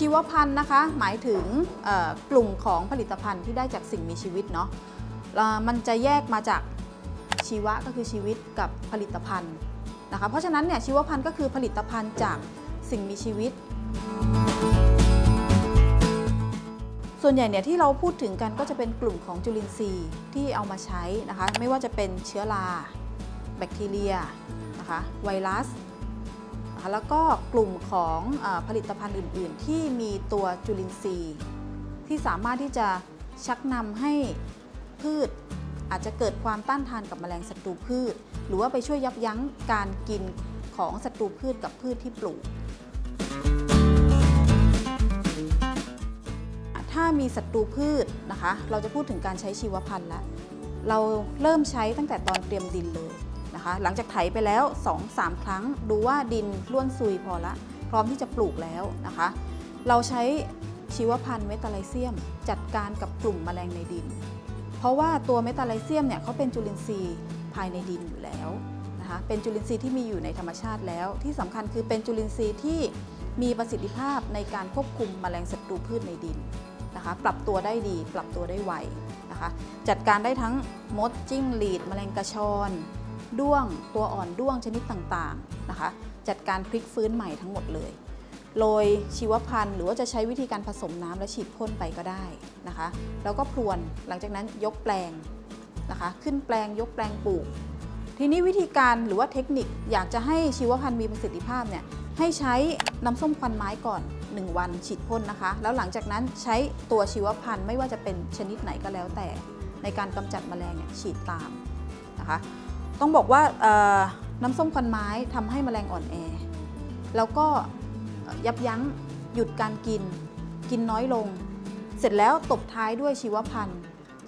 ชีวพันธุ์นะคะ หมายถึงกลุ่มของผลิตภัณฑ์ที่ได้จากสิ่งมีชีวิตเนาะมันจะแยกมาจากชีวะก็คือชีวิตกับผลิตภัณฑ์นะคะ เพราะฉะนั้นเนี่ยชีวพันธุ์ก็คือผลิตภัณฑ์จากสิ่งมีชีวิต ส่วนใหญ่เนี่ยที่เราพูดถึงกันก็จะเป็นกลุ่มของจุลินทรีย์ที่เอามาใช้นะคะ ไม่ว่าจะเป็นเชื้อรา แบคทีเรียนะคะ ไวรัส นะคะแล้วก็กลุ่มของอผลิตภัณฑ์อื่น ๆ ที่มีตัวจุลินทรีย์ ที่สามารถที่จะชักนำให้พืชอาจจะเกิดความต้านทานกับแมลงศัตรูพืช หรือว่าไปช่วยยับยั้งการกินของศัตรูพืชกับพืชที่ปลูก ถ้ามีศัตรูพืชนะคะ เราจะพูดถึงการใช้ชีวพันธุ์แล้วเราเริ่มใช้ตั้งแต่ตอนเตรียมดินเลย นะคะ หลังจากไถไปแล้ว 2-3 ครั้ง ดูว่าดินร่วนซุยพอละ พร้อมที่จะปลูกแล้วนะคะ เราใช้ชีวพันธุ์เมตาไลเซียม จัดการกับกลุ่มแมลงในดิน เพราะว่าตัวเมตาไลเซียมเนี่ยเขาเป็นจุลินทรีย์ภายในดินอยู่แล้วนะคะ เป็นจุลินทรีย์ที่มีอยู่ในธรรมชาติแล้ว ที่สำคัญคือเป็นจุลินทรีย์ที่มีประสิทธิภาพในการควบคุมแมลงศัตรูพืชในดินนะคะ ปรับตัวได้ดี ปรับตัวได้ไวนะคะ จัดการได้ทั้งมดจิ้งหรีด แมลงกระชอน ด้วงตัวอ่อนด้วงชนิดต่างๆนะคะ จัดการพลิกฟื้นใหม่ทั้งหมดเลยโรยชีวพันธุ์หรือว่าจะใช้วิธีการผสมน้ำและฉีดพ่นไปก็ได้นะคะ แล้วก็พรวนหลังจากนั้นยกแปลงนะคะ ขึ้นแปลงยกแปลงปลูก ทีนี้วิธีการหรือว่าเทคนิคอยากจะให้ชีวพันธุ์มีประสิทธิภาพเนี่ยให้ใช้น้ำส้มควันไม้ก่อน 1 วันฉีดพ่นนะคะ แล้วหลังจากนั้นใช้ตัวชีวพันธุ์ไม่ว่าจะเป็นชนิดไหนก็แล้วแต่ ในการกำจัดแมลงเนี่ยฉีดตามนะคะ ต้องบอกว่าน้ำส้มควันไม้ทำให้แมลงอ่อนแอ แล้วก็ยับยั้งหยุดการกิน กินน้อยลง เสร็จแล้วตบท้ายด้วยชีวพันธุ์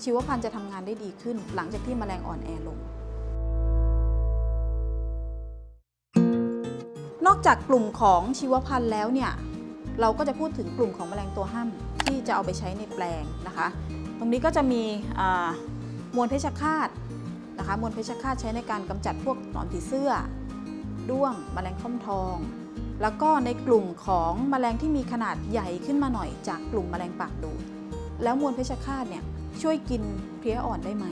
ชีวพันธุ์จะทำงานได้ดีขึ้น หลังจากที่แมลงอ่อนแอลง นอกจากกลุ่มของชีวพันธุ์แล้วเนี่ยเราก็จะพูดถึงกลุ่มของแมลงตัวห้ามที่จะเอาไปใช้ในแปลงนะคะ ตรงนี้ก็จะมีมวลเพชฌฆาต นะคะมวลเพชฌฆาตใช้ในการกำจัดพวกหนอนผีเสื้อ ด้วงแมลงค่อมทอง แล้วก็ในกลุ่มของแมลงที่มีขนาดใหญ่ขึ้นมาหน่อยจากกลุ่มแมลงปากดูดแล้วมวลเพชฌฆาตเนี่ยช่วยกินเพลี้ยอ่อนได้ไหม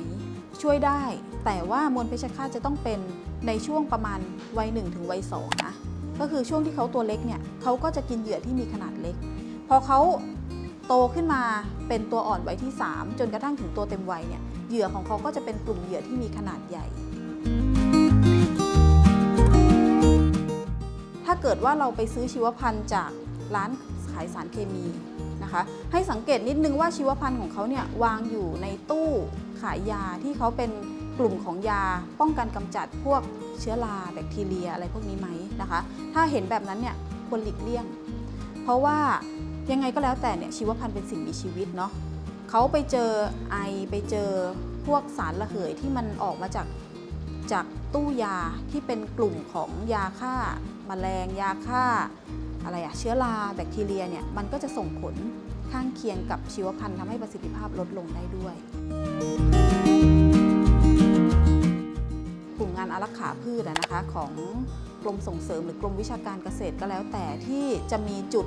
ช่วยได้ แต่ว่ามวลเพชฌฆาตจะต้องเป็นในช่วงประมาณวัยหนึ่งถึงวัยสองนะก็คือช่วงที่เขาตัวเล็กเนี่ยเขาก็จะกินเหยื่อที่มีขนาดเล็ก พอเขา โตขึ้นมาเป็นตัวอ่อนวัยที่ 3 จนกระทั่งถึงตัวเต็มวัยเนี่ยเหยื่อของเขาก็จะเป็นกลุ่มเหยื่อที่มีขนาดใหญ่ ถ้าเกิดว่าเราไปซื้อชีวพันธุ์จากร้านขายสารเคมีนะคะให้สังเกตนิดนึงว่าชีวพันธุ์ของเขาเนี่ยวางอยู่ในตู้ขายยาที่เขาเป็นกลุ่มของยาป้องกันกำจัดพวกเชื้อราแบคทีเรียอะไรพวกนี้ไหมนะคะ ถ้าเห็นแบบนั้นเนี่ยควรหลีกเลี่ยง เพราะว่า ยังไงก็แล้วแต่เนี่ยชีวพันธุ์เป็นสิ่งมีชีวิตเนาะเขาไปเจอไอไปเจอพวกสารระเหยที่มันออกมาจากจากตู้ยาที่เป็นกลุ่มของยาฆ่าแมลงยาฆ่าอะไรอะเชื้อราแบคทีเรียเนี่ยมันก็จะส่งผลข้างเคียงกับชีวพันธุ์ทำให้ประสิทธิภาพลดลงได้ด้วย กลุ่มงานอารักขาพืชนะคะของกรมส่งเสริมหรือกรมวิชาการเกษตรก็แล้วแต่ที่จะมีจุด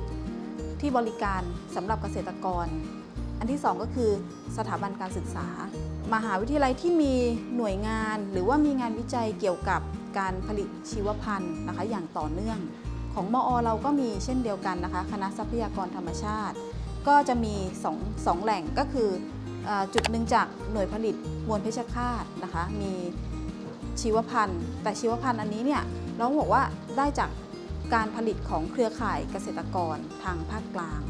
ที่บริการสำหรับเกษตรกร อันที่สองก็คือสถาบันการศึกษา มหาวิทยาลัยที่มีหน่วยงาน หรือว่ามีงานวิจัยเกี่ยวกับการผลิตชีวพันธุ์นะคะอย่างต่อเนื่อง ของมอเราก็มีเช่นเดียวกันนะคะ คณะทรัพยากรธรรมชาติ ก็จะมีสองสองแหล่งก็คือจุดหนึ่งจากหน่วยผลิตมวลเพชฌฆาตนะคะ มีชีวพันธุ์ แต่ชีวพันธุ์อันนี้เนี่ยเราบอกว่าได้จาก การผลิตของเครือข่ายเกษตรกรทางภาคกลาง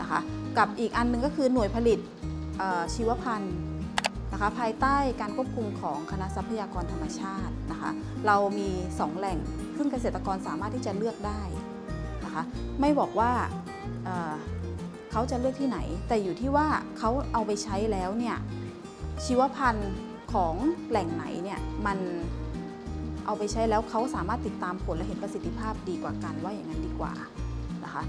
นะคะกับอีกอันหนึงก็คือหน่วยผลิตชีวพันธุ์นะคะภายใต้การควบคุมของคณะทรัพยากรธรรมชาตินะคะเรามี 2 แหล่งซึ่งเกษตรกรสามารถที่จะเลือกได้นะคะไม่บอกว่าเเขาจะเลือกที่ไหน แต่อยู่ที่ว่าเขาเอาไปใช้แล้วเนี่ยชีวพันธุ์ของแหล่งไหนเนี่ยมัน เอาไปใช้แล้วเขาสามารถติดตามผลและเห็นประสิทธิภาพดีกว่ากันว่าอย่างนั้นดีกว่านะคะ